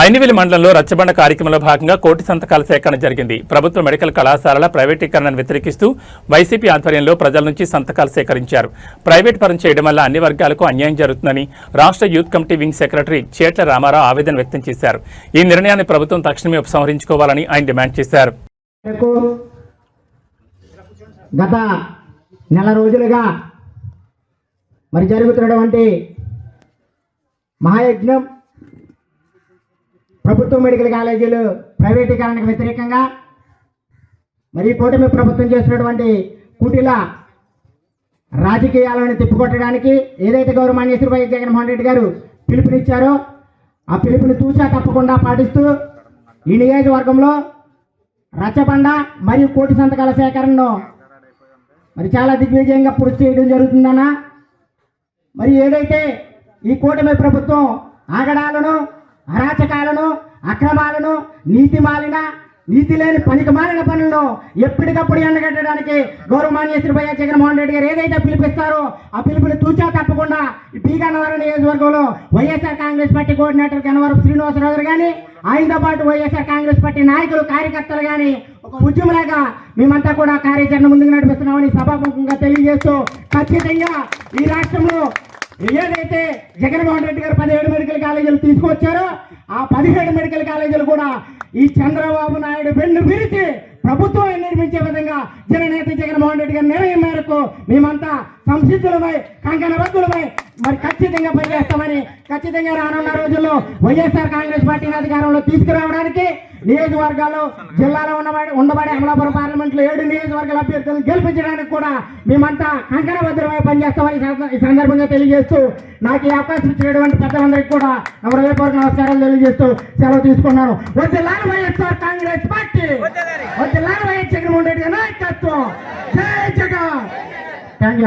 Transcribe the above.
ఐనివిలి మండలంలో రచ్చబండ కార్యక్రమంలో భాగంగా కోటి సంతకాల సేకరణ జరిగింది. ప్రభుత్వ మెడికల్ కళాశాలల ప్రైవేటీకరణను వ్యతిరేకిస్తూ వైసీపీ ఆధ్వర్యంలో ప్రజల నుంచి సంతకాలు సేకరించారు. ప్రైవేట్ పరం చేయడం వల్ల అన్ని వర్గాలకు అన్యాయం జరుగుతుందని రాష్ట్ర youth committee wing secretary Chetla Ramarao ఆవేదన వ్యక్తం చేశారు. ఈ నిర్ణయాన్ని ప్రభుత్వం తక్షణమే ఉపసంహరించుకోవాలని ఆయన డిమాండ్ చేశారు. గత నెల రోజులుగా మరి జరుగుతున్నటువంటి మహాయజ్ఞం ప్రభుత్వ మెడికల్ కాలేజీలు ప్రైవేటీకరణకు వ్యతిరేకంగా మరి కూటమి ప్రభుత్వం చేసినటువంటి కుటిల రాజకీయాలను తిప్పుకొట్టడానికి ఏదైతే గౌరవమాన్య శ్రీ వైఎస్ జగన్మోహన్ రెడ్డి గారు పిలుపునిచ్చారో ఆ పిలుపుని తూచా తప్పకుండా పాటిస్తూ ఈ నియోజకవర్గంలో రచ్చబండ మరియు కోటి సంతకాల సేకరణను మరి చాలా దిగ్విజయంగా పూర్తి చేయడం జరుగుతుందన్న. మరి ఏదైతే ఈ కూటమి ప్రభుత్వం ఆగడాలను అరాచకాలను అక్రమాలను నీతి మాలిన నీతి లేని పనికి మారిన పనులను ఎప్పటికప్పుడు ఎండగట్టడానికి గౌరవమాన్య శ్రీ వైఎస్ జగన్మోహన్ రెడ్డి గారు ఏదైతే పిలిపిస్తారో ఆ పిలుపుని తూచా తప్పకుండా ఈ గన్నవరం నియోజకవర్గంలో YSR Congress party coordinator Gannavaram Srinivasarao గారు కానీ ఆయనతో పాటు వైఎస్ఆర్ కాంగ్రెస్ పార్టీ నాయకులు కార్యకర్తలు కానీ ఒక ఉద్యమలాగా మేమంతా కూడా కార్యాచరణ ముందుకు నడిపిస్తున్నామని సభాముఖంగా తెలియజేస్తూ ఖచ్చితంగా ఈ రాష్ట్రంలో ఏదైతే జగన్మోహన్ రెడ్డి గారు పదిహేడు మెడికల్ కాలేజీలు తీసుకొచ్చారో ఆ పదిహేడు మెడికల్ కాలేజీలు కూడా ఈ చంద్రబాబు నాయుడు వెన్ను విరిచి ప్రభుత్వం నిర్మించే విధంగా జననేత జగన్మోహన్ రెడ్డి గారి నిర్ణయం మేరకు మేమంతా సంసిద్ధులమై కంకణబద్ధులమై మరి ఖచ్చితంగా పనిచేస్తామని ఖచ్చితంగా రానున్న రోజుల్లో వైఎస్ఆర్ కాంగ్రెస్ పార్టీని అధికారంలో తీసుకురావడానికి నియోజకవర్గాలు జిల్లాలో ఉన్నవాడి ఉండబడే అమలాపురం పార్లమెంట్లో ఏడు నియోజకవర్గాల అభ్యర్థులను గెలిపించడానికి కూడా మేమంతా కంకణబద్ధమై పనిచేస్తామని ఈ సంద- ఈ సందర్భంగా తెలియజేస్తూ నాకు ఈ అవకాశం ఇచ్చినటువంటి పెద్దలందరికీ కూడా హృదయపూర్వక నమస్కారాలు తెలియజేస్తూ సెలవు తీసుకున్నాను. వద్దులాలి వైఎస్ఆర్ కాంగ్రెస్ పార్టీ వద్దులాలి వైఎస్ జగన్మోహన్ రెడ్డి నాయకత్వం. జై జగన్. Thank you.